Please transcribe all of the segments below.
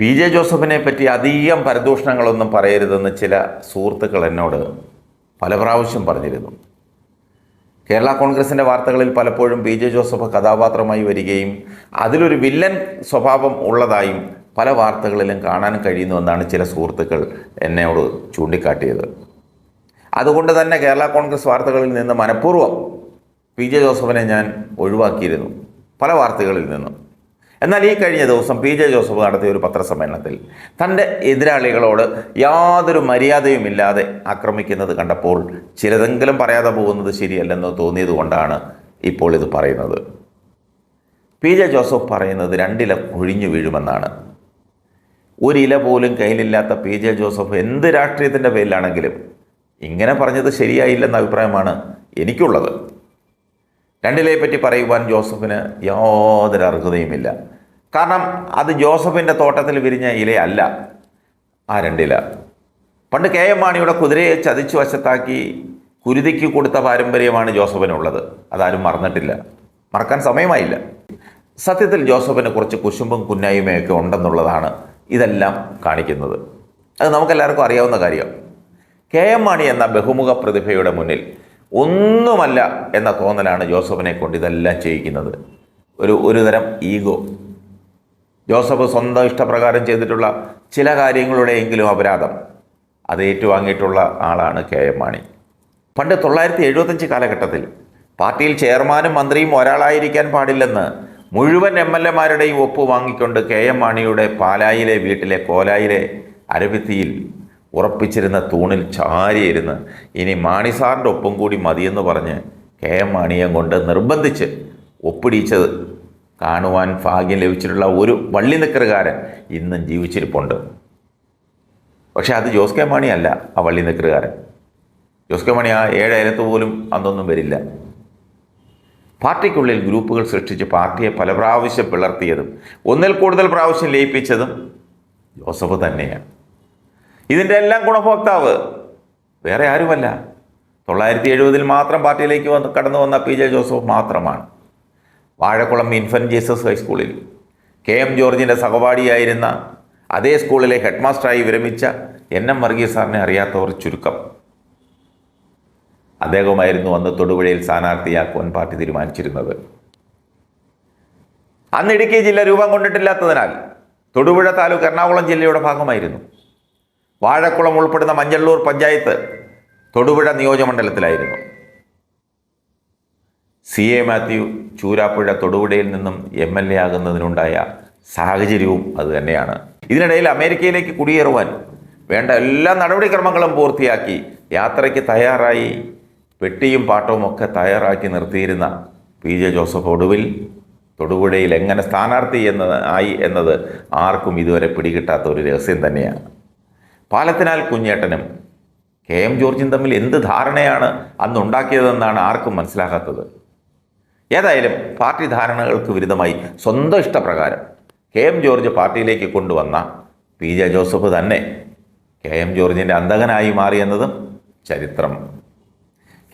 P J ജോസഫിനെ പറ്റി അധികം പരദൂഷണങ്ങളൊന്നും പറയരുതെന്ന് ചില സുഹൃത്തുക്കൾ എന്നോട് പല പ്രാവശ്യം പറഞ്ഞിരുന്നു. കേരള കോൺഗ്രസിന്റെ വാർത്തകളിൽ പലപ്പോഴും പി ജെ ജോസഫ് കഥാപാത്രമായി വരികയും അതിലൊരു വില്ലൻ സ്വഭാവം ഉള്ളതായും പല വാർത്തകളിലും കാണാൻ കഴിയുന്നുവെന്നാണ് ചില സുഹൃത്തുക്കൾ എന്നോട് ചൂണ്ടിക്കാട്ടിയത്. അതുകൊണ്ട് തന്നെ കേരള കോൺഗ്രസ് വാർത്തകളിൽ നിന്ന് മനഃപൂർവം പി ജെ ജോസഫിനെ ഞാൻ ഒഴിവാക്കിയിരുന്നു. പല വാർത്തകളിൽ നിന്നും. എന്നാൽ ഈ കഴിഞ്ഞ ദിവസം പി ജെ ജോസഫ് നടത്തിയ ഒരു പത്രസമ്മേളനത്തിൽ തന്റെ എതിരാളികളോട് യാതൊരു മര്യാദയുമില്ലാതെ ആക്രമിക്കുന്നത് കണ്ടപ്പോൾ ചിലതെങ്കിലും പറയാതെ പോകുന്നത് ശരിയല്ലെന്ന് തോന്നിയതുകൊണ്ടാണ് ഇപ്പോൾ ഇത് പറയുന്നത്. പി ജെ ജോസഫ് പറയുന്നത് രണ്ടില കൊഴിഞ്ഞു വീഴുമെന്നാണ്. ഒരില പോലും കയ്യിലില്ലാത്ത പി ജെ ജോസഫ് എന്ത് രാഷ്ട്രീയത്തിന്റെ പേരിലാണെങ്കിലും ഇങ്ങനെ പറഞ്ഞത് ശരിയായില്ലെന്ന അഭിപ്രായമാണ് എനിക്കുള്ളത്. രണ്ടിലയെ പറ്റി പറയുവാൻ ജോസഫിന് യാതൊരു അർഹതയുമില്ല. കാരണം അത് ജോസഫിന്റെ തോട്ടത്തിൽ വിരിഞ്ഞ ഇലയല്ല ആ രണ്ടില. പണ്ട് കെ എം മാണിയുടെ കുതിരയെ ചതിച്ചു വശത്താക്കി കുരുതിക്ക് കൊടുത്ത പാരമ്പര്യമാണ് ജോസഫിനുള്ളത്. അതാരും മറന്നിട്ടില്ല. മറക്കാൻ സമയമായില്ല. സത്യത്തിൽ ജോസഫിന് കുറച്ച് കുശുമ്പും കുന്നായ്മയൊക്കെ ഉണ്ടെന്നുള്ളതാണ് ഇതെല്ലാം കാണിക്കുന്നത്. അത് നമുക്കെല്ലാവർക്കും അറിയാവുന്ന കാര്യം. കെ എം മാണി എന്ന ബഹുമുഖ പ്രതിഭയുടെ മുന്നിൽ ഒന്നുമല്ല എന്ന തോന്നലാണ് ജോസഫിനെ കൊണ്ട് ഇതെല്ലാം ചെയ്യിക്കുന്നത്. ഒരു ഒരു തരം ഈഗോ. ജോസഫ് സ്വന്തം ഇഷ്ടപ്രകാരം ചെയ്തിട്ടുള്ള ചില കാര്യങ്ങളുടെയെങ്കിലും അപരാധം. അത് ഏറ്റുവാങ്ങിയിട്ടുള്ള ആളാണ് കെ എം മാണി. പണ്ട് തൊള്ളായിരത്തി എഴുപത്തഞ്ച് കാലഘട്ടത്തിൽ പാർട്ടിയിൽ ചെയർമാനും മന്ത്രിയും ഒരാളായിരിക്കാൻ പാടില്ലെന്ന് മുഴുവൻ എം എൽ എമാരുടെയും ഒപ്പ് വാങ്ങിക്കൊണ്ട് കെ എം മാണിയുടെ പാലായിലെ വീട്ടിലെ കോലായിലെ അരവിത്തിയിൽ ഉറപ്പിച്ചിരുന്ന തൂണിൽ ചാരിയിരുന്ന് ഇനി മാണിസാറിന്റെ ഒപ്പം കൂടി മതിയെന്ന് പറഞ്ഞ് കെ എം മാണിയെ കൊണ്ട് നിർബന്ധിച്ച് ഒപ്പിടിച്ചത്. കാണുവാൻ ഭാഗ്യം ലഭിച്ചിട്ടുള്ള ഒരു വള്ളി നിക്കറുകാരൻ ഇന്നും ജീവിച്ചിരിപ്പുണ്ട്. പക്ഷേ അത് ജോസ് കെ മാണി അല്ല ആ വള്ളി നിക്കറുകാരൻ ജോസ് കെ മാണി ആ ഏഴയലത്ത് പോലും അന്നൊന്നും വരില്ല. പാർട്ടിക്കുള്ളിൽ ഗ്രൂപ്പുകൾ സൃഷ്ടിച്ച് പാർട്ടിയെ പല പ്രാവശ്യം പിളർത്തിയതും ഒന്നിൽ കൂടുതൽ പ്രാവശ്യം ലയിപ്പിച്ചതും ജോസഫ് തന്നെയാണ്. ഇതിന്റെ എല്ലാം ഗുണഭോക്താവ്. വേറെ ആരുമല്ല. തൊള്ളായിരത്തി എഴുപതിൽ മാത്രം പാർട്ടിയിലേക്ക് വന്ന് കടന്നു വന്ന പി ജെ ജോസഫ് മാത്രമാണ്. വാഴക്കുളം ഇൻഫന്റ് ജീസസ് ഹൈസ്കൂളിൽ. കെ എം ജോർജിന്റെ സഹപാഠിയായിരുന്ന അതേ സ്കൂളിലെ ഹെഡ് മാസ്റ്ററായി വിരമിച്ച എൻ എം വർഗീസ് സാറിനെ അറിയാത്തവർ ചുരുക്കം. അദ്ദേഹമായിരുന്നു അന്ന് തൊടുപുഴയിൽ സ്ഥാനാർത്ഥിയാക്കുവാൻ പാർട്ടി തീരുമാനിച്ചിരുന്നത്. അന്ന് ഇടുക്കി ജില്ല രൂപം കൊണ്ടിട്ടില്ലാത്തതിനാൽ തൊടുപുഴ താലൂക്ക് എറണാകുളം ജില്ലയുടെ ഭാഗമായിരുന്നു. വാഴക്കുളം ഉൾപ്പെടുന്ന മഞ്ചള്ളൂർ പഞ്ചായത്ത് തൊടുപുഴ നിയോജകമണ്ഡലത്തിലായിരുന്നു സി എ മാത്യു ചൂരാപ്പുഴ തൊടുപുഴയിൽ നിന്നും എം എൽ എ ആകുന്നതിനുണ്ടായ സാഹചര്യവും അതുതന്നെയാണ് ഇതിനിടയിൽ അമേരിക്കയിലേക്ക് കുടിയേറുവാൻ വേണ്ട എല്ലാ നടപടിക്രമങ്ങളും പൂർത്തിയാക്കി യാത്രയ്ക്ക് തയ്യാറായി പെട്ടിയും പാട്ടവും ഒക്കെ തയ്യാറാക്കി നിർത്തിയിരുന്ന പി ജെ ജോസഫ് ഒടുവിൽ തൊടുപുഴയിൽ എങ്ങനെ സ്ഥാനാർത്ഥി എന്ന ആയി എന്നത് ആർക്കും ഇതുവരെ പിടികിട്ടാത്ത ഒരു രഹസ്യം തന്നെയാണ്. പാലത്തിനാൽ കുഞ്ഞേട്ടനും കെ എം ജോർജും തമ്മിൽ എന്ത് ധാരണയാണ് അന്നുണ്ടാക്കിയതെന്നാണ് ആർക്കും മനസ്സിലാകാത്തത്. ഏതായാലും പാർട്ടി ധാരണകൾക്ക് വിരുദ്ധമായി സ്വന്തം ഇഷ്ടപ്രകാരം കെ എം ജോർജ് പാർട്ടിയിലേക്ക് കൊണ്ടുവന്ന പി ജെ ജോസഫ് തന്നെ കെ എം ജോർജിന്റെ അന്തകനായി മാറിയെന്നതും ചരിത്രം.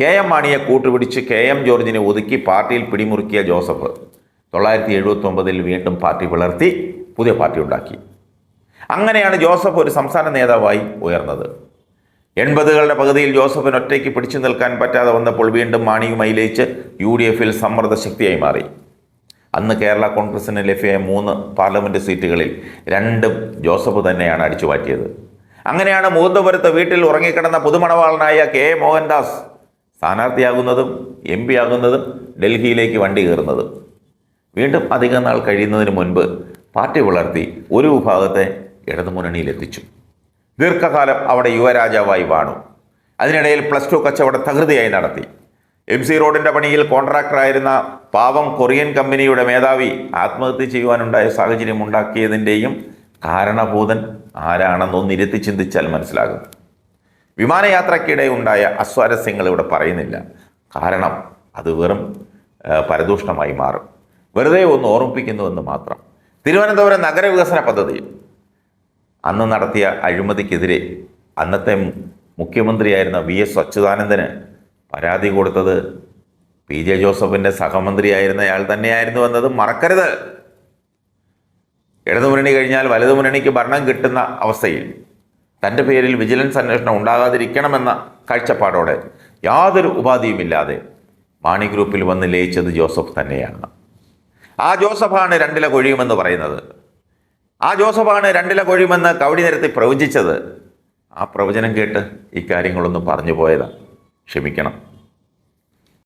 കെ എം മാണിയെ കൂട്ടുപിടിച്ച് കെ എം ജോർജിനെ ഒതുക്കി പാർട്ടിയിൽ പിടിമുറുക്കിയ ജോസഫ് തൊള്ളായിരത്തി എഴുപത്തി വീണ്ടും പാർട്ടി പിളർത്തി പുതിയ പാർട്ടി ഉണ്ടാക്കി. അങ്ങനെയാണ് ജോസഫ് ഒരു സംസ്ഥാന നേതാവായി ഉയർന്നത്. എൺപതുകളുടെ പകുതിയിൽ ജോസഫിന് ഒറ്റയ്ക്ക് പിടിച്ചു നിൽക്കാൻ പറ്റാതെ വന്നപ്പോൾ വീണ്ടും മാണിയുമായി ലയിച്ച് യു ഡി എഫിൽ സമ്മർദ്ദ ശക്തിയായി മാറി. അന്ന് കേരള കോൺഗ്രസിന് ലഭ്യമായ മൂന്ന് പാർലമെന്റ് സീറ്റുകളിൽ രണ്ടും ജോസഫ് തന്നെയാണ് അടിച്ചു മാറ്റിയത് അങ്ങനെയാണ് മൂന്നപുരത്ത് വീട്ടിൽ ഉറങ്ങിക്കിടന്ന പുതുമണവാളനായ കെ എ മോഹൻദാസ് സ്ഥാനാർത്ഥിയാകുന്നതും എം പി ആകുന്നതും ഡൽഹിയിലേക്ക് വണ്ടി കയറുന്നതും. വീണ്ടും അധികം നാൾ കഴിയുന്നതിന് മുൻപ് പാർട്ടി വളർത്തി ഒരു വിഭാഗത്തെ ഇടതുമുന്നണിയിലെത്തിച്ചു. ദീർഘകാലം അവിടെ യുവരാജാവായി വാണു. അതിനിടയിൽ പ്ലസ് ടു കച്ചവടം തകൃതിയായി നടത്തി. എം സി റോഡിന്റെ പണിയിൽ കോൺട്രാക്ടറായിരുന്ന പാവം കൊറിയൻ കമ്പനിയുടെ മേധാവി ആത്മഹത്യ ചെയ്യുവാനുണ്ടായ സാഹചര്യം ഉണ്ടാക്കിയതിന്റെയും കാരണഭൂതൻ ആരാണെന്നൊന്ന് ഇരുത്തി ചിന്തിച്ചാൽ മനസ്സിലാകും. വിമാനയാത്രയ്ക്കിടെ ഉണ്ടായ അസ്വാരസ്യങ്ങൾ ഇവിടെ പറയുന്നില്ല. കാരണം അത് വെറും പരദൂഷണമായി മാറും. വെറുതെ ഒന്ന് ഓർമ്മിപ്പിക്കുന്നുവെന്ന് മാത്രം. തിരുവനന്തപുരം നഗരവികസന പദ്ധതി. അന്ന് നടത്തിയ അഴിമതിക്കെതിരെ അന്നത്തെ മുഖ്യമന്ത്രിയായിരുന്ന വി എസ് അച്യുതാനന്ദന് പരാതി കൊടുത്തത് പി ജെ ജോസഫിന്റെ സഹമന്ത്രിയായിരുന്ന അയാൾ തന്നെയായിരുന്നു എന്നത് മറക്കരുത്. ഇടതുമുന്നണി കഴിഞ്ഞാൽ വലതുമുന്നണിക്ക് ഭരണം കിട്ടുന്ന അവസ്ഥയിൽ തന്റെ പേരിൽ വിജിലൻസ് അന്വേഷണം ഉണ്ടാകാതിരിക്കണമെന്ന കാഴ്ചപ്പാടോടെ യാതൊരു ഉപാധിയുമില്ലാതെ മാണി ഗ്രൂപ്പിൽ വന്ന് ലയിച്ചത് ജോസഫ് തന്നെയാണ്. ആ ജോസഫാണ് രണ്ടില കൊഴിയുമെന്ന് പറയുന്നത്. ആ ജോസഫാണ് രണ്ടില കൊഴിയുമെന്ന് കവടി നിരത്തി പ്രവചിച്ചത്. ആ പ്രവചനം കേട്ട് ഇക്കാര്യങ്ങളൊന്നും പറഞ്ഞു പോയതാണ് ക്ഷമിക്കണം.